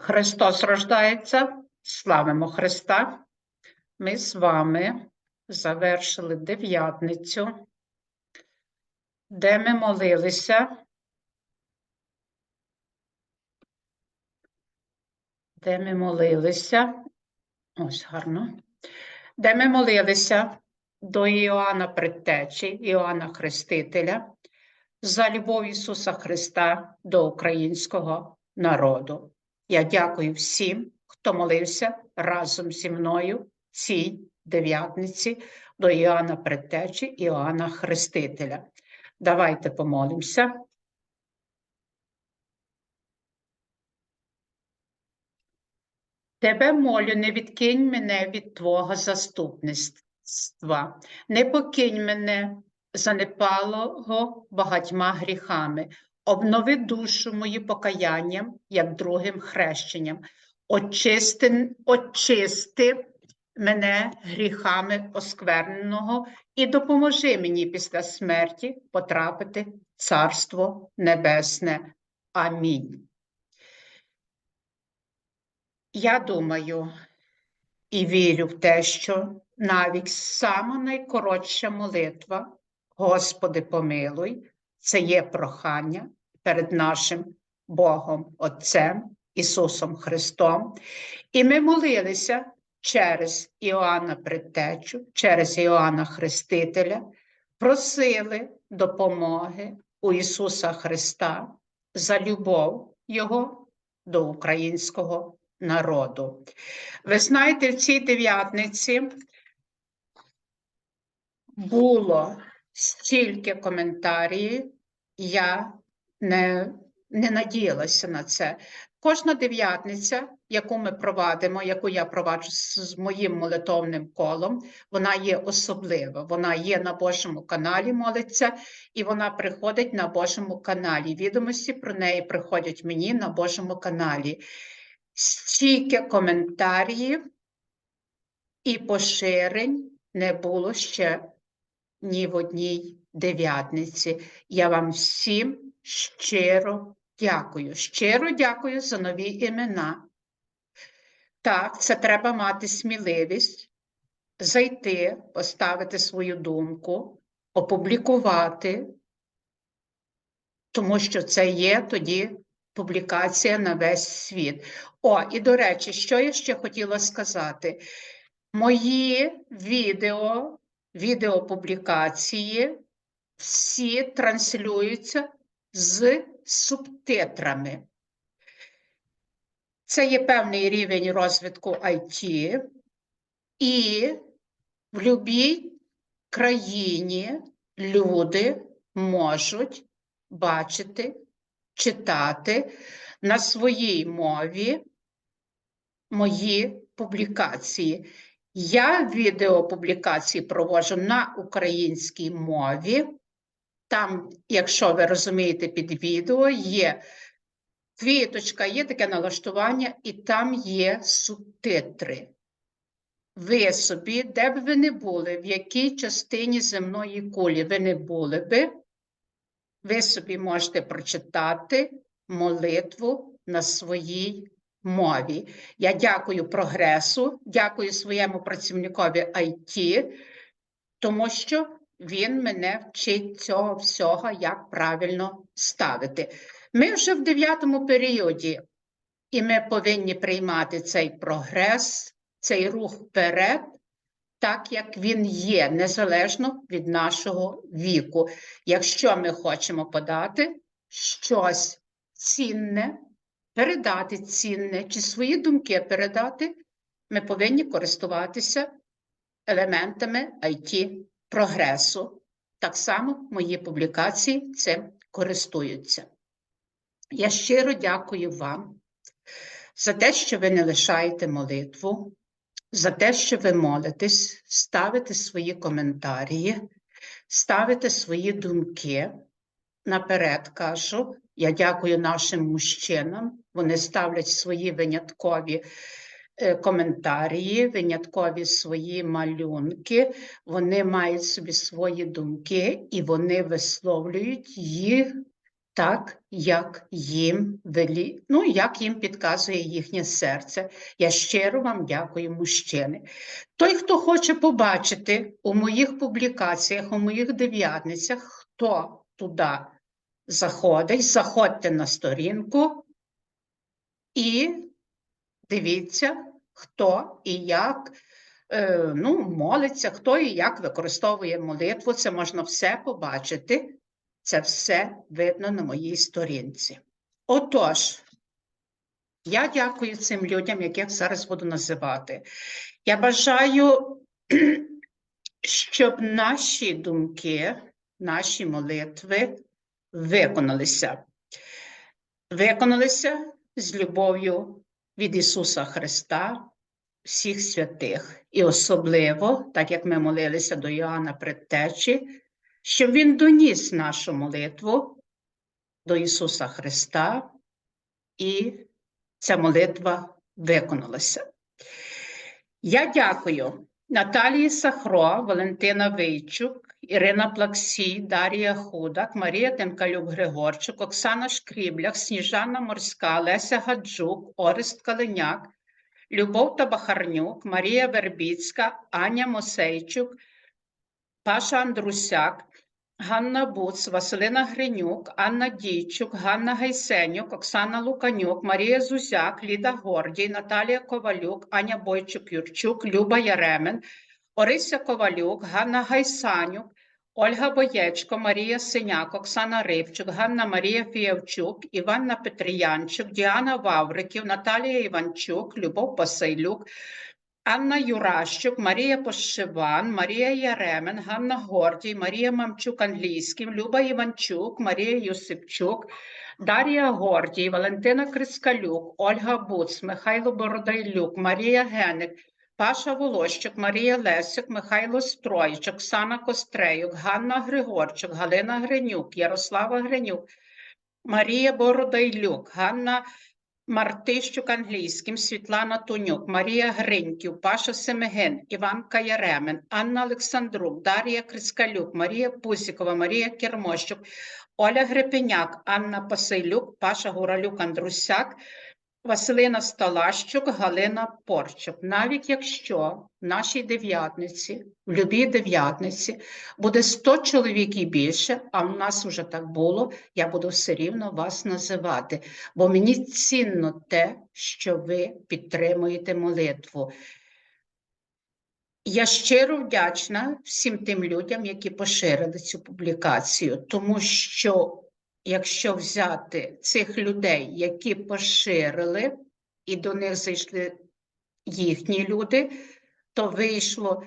Христос рождається, славимо Христа. Ми з вами завершили дев'ятницю, де ми молилися, де ми молилися, ось гарно, де ми молилися до Іоанна Предтечі, Іоанна Хрестителя, за любов Ісуса Христа до українського народу. Я дякую всім, хто молився разом зі мною цій дев'ятниці до Іоанна Предтечі, Іоанна Хрестителя. Давайте помолимося. Тебе молю, не відкинь мене від Твого заступництва, не покинь мене занепалого багатьма гріхами, обнови душу мою покаянням, як другим хрещенням, очисти, очисти мене гріхами оскверненого і допоможи мені після смерті потрапити в Царство Небесне. Амінь. Я думаю і вірю в те, що навіть сама найкоротша молитва, Господи, помилуй, це є прохання перед нашим Богом Отцем Ісусом Христом. І ми молилися через Іоанна Предтечу, через Іоанна Хрестителя, просили допомоги у Ісуса Христа за любов Його до українського народу. Ви знаєте, в цій дев'ятниці було стільки коментарів, я не, не надіялася на це. Кожна дев'ятниця, яку ми провадимо, яку я проваджу з, моїм молитовним колом, вона є особлива. Вона є на Божому каналі, молиться, і вона приходить на Божому каналі. Відомості про неї приходять мені на Божому каналі. Стільки коментарів і поширень не було ще ні в одній дев'ятниці. Я вам всім щиро дякую. Щиро дякую за нові імена. Так, це треба мати сміливість зайти, поставити свою думку, опублікувати, тому що це є тоді публікація на весь світ. О, і до речі, що я ще хотіла сказати? Мої відео, відеопублікації всі транслюються з субтитрами. Це є певний рівень розвитку IT, і в будь-якій країні люди можуть бачити, читати на своїй мові мої публікації. Я відеопублікації проводжу на українській мові. Там, якщо ви розумієте, під відео є квіточка, є таке налаштування, і там є субтитри. Ви собі, де б ви не були, в якій частині земної кулі ви не були би, ви собі можете прочитати молитву на своїй мові. Я дякую прогресу, дякую своєму працівникові IT, тому що він мене вчить цього всього, як правильно ставити. Ми вже в дев'ятому періоді, і ми повинні приймати цей прогрес, цей рух вперед, так як він є, незалежно від нашого віку. Якщо ми хочемо подати щось цінне, передати цінне чи свої думки передати, ми повинні користуватися елементами IT прогресу. Так само мої публікації цим користуються. Я щиро дякую вам за те, що ви не лишаєте молитву, за те, що ви молитесь, ставите свої коментарі, ставите свої думки. Наперед кажу, я дякую нашим мужчинам. Вони ставлять свої виняткові е, коментарі, виняткові свої малюнки, вони мають собі свої думки і вони висловлюють їх так, як їм велі, ну, як їм підказує їхнє серце. Я щиро вам дякую, мужчини. Той, хто хоче побачити у моїх публікаціях, у моїх дев'ятницях, хто туди заходить, заходьте на сторінку і дивіться, хто і як е, ну, молиться, хто і як використовує молитву. Це можна все побачити. Це все видно на моїй сторінці. Отож, я дякую цим людям, яких зараз буду називати. Я бажаю, щоб наші думки, наші молитви виконалися. Виконалися з любов'ю від Ісуса Христа, всіх святих, і особливо, так як ми молилися до Іоанна Предтечі, щоб Він доніс нашу молитву до Ісуса Христа, і ця молитва виконалася. Я дякую Наталії Сахро, Валентина Вийчук, Ірина Плаксій, Дарія Худак, Марія Тенкалюк-Григорчук, Оксана Шкріблях, Сніжана Морська, Леся Гаджук, Орест Калиняк, Любов Табахарнюк, Марія Вербіцька, Аня Мосейчук, Паша Андрусяк, Ганна Буц, Василина Гринюк, Анна Дійчук, Ганна Гайсенюк, Оксана Луканюк, Марія Зузяк, Ліда Гордій, Наталія Ковалюк, Аня Бойчук-Юрчук, Люба Яремен, Орися Ковалюк, Ганна Гайсанюк, Ольга Боєчко, Марія Синяк, Оксана Рибчук, Ганна Марія Фіявчук, Іванна Петріянчук, Діана Вавриків, Наталія Іванчук, Любов Басайлюк, Анна Юращук, Марія Пошиван, Марія Яремен, Ганна Гордій, Марія Мамчук англійським, Люба Іванчук, Марія Юсипчук, Дар'я Гордій, Валентина Крискалюк, Ольга Буц, Михайло Бородайлюк, Марія Геник, Паша Волощук, Марія Лесюк, Михайло Стройч, Оксана Костреюк, Ганна Григорчук, Галина Гринюк, Ярослава Гринюк, Марія Бородайлюк, Ганна Мартищук англійським, Світлана Тонюк, Марія Гриньків, Паша Семеген, Іванка Яремен, Анна Олександрук, Дар'я Крискалюк, Марія Пусікова, Марія Кермощук, Оля Грепеняк, Анна Пасилюк, Паша Гуралюк, Андрусяк, Василина Сталащук, Галина Порчук. Навіть якщо в нашій дев'ятниці, в любій дев'ятниці, буде 100 чоловік і більше, а в нас вже так було, я буду все рівно вас називати, бо мені цінно те, що ви підтримуєте молитву. Я щиро вдячна всім тим людям, які поширили цю публікацію, тому що якщо взяти цих людей, які поширили, і до них зайшли їхні люди, то вийшло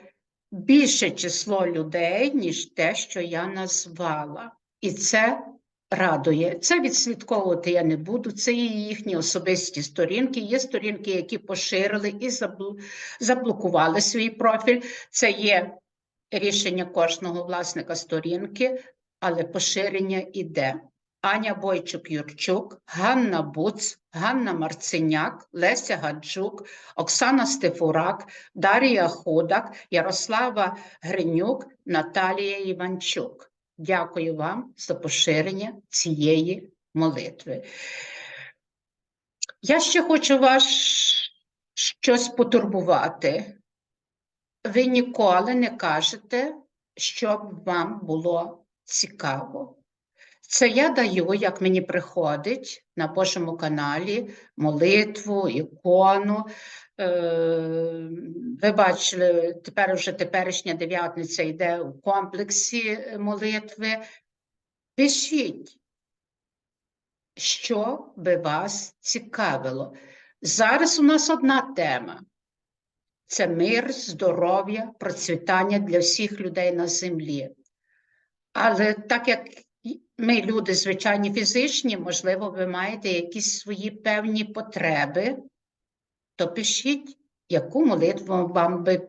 більше число людей, ніж те, що я назвала. І це радує. Це відслідковувати я не буду. Це є їхні особисті сторінки. Є сторінки, які поширили і заблокували свій профіль. Це є рішення кожного власника сторінки, але поширення іде. Аня Бойчук-Юрчук, Ганна Буц, Ганна Марциняк, Леся Гаджук, Оксана Стефурак, Дарія Ходак, Ярослава Гринюк, Наталія Іванчук. Дякую вам за поширення цієї молитви. Я ще хочу вас щось потурбувати. Ви ніколи не кажете, щоб вам було цікаво. Це я даю, як мені приходить на Божому каналі молитву, ікону. Е, Ви бачили, тепер вже теперішня дев'ятниця йде у комплексі е, молитви. Пишіть, що би вас цікавило. Зараз у нас одна тема. Це мир, здоров'я, процвітання для всіх людей на землі. Але так як ми, люди, звичайні фізичні, можливо, ви маєте якісь свої певні потреби, то пишіть, яку молитву вам би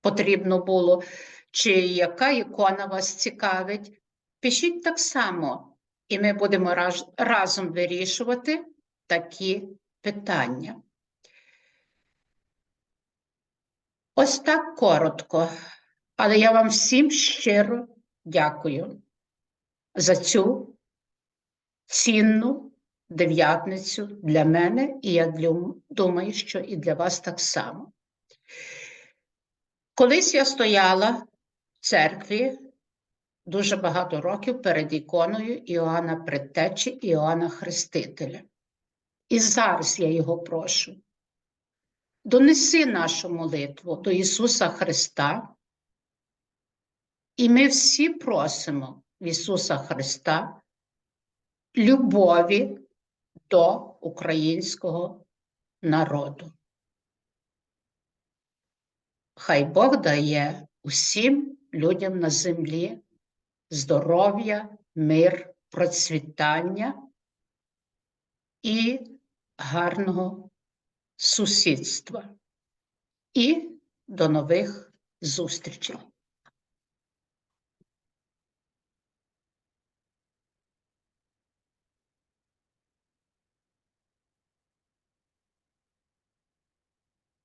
потрібно було, чи яка ікона вас цікавить. Пишіть так само, і ми будемо раз- разом вирішувати такі питання. Ось так коротко, але я вам всім щиро дякую за цю цінну дев'ятницю для мене, і я думаю, що і для вас так само. Колись я стояла в церкві дуже багато років перед іконою Іоанна Предтечі і Іоанна Хрестителя. І зараз я його прошу. Донеси нашу молитву до Ісуса Христа, і ми всі просимо в Ісуса Христа любові до українського народу. Хай Бог дає усім людям на землі здоров'я, мир, процвітання і гарного сусідства. І до нових зустрічей.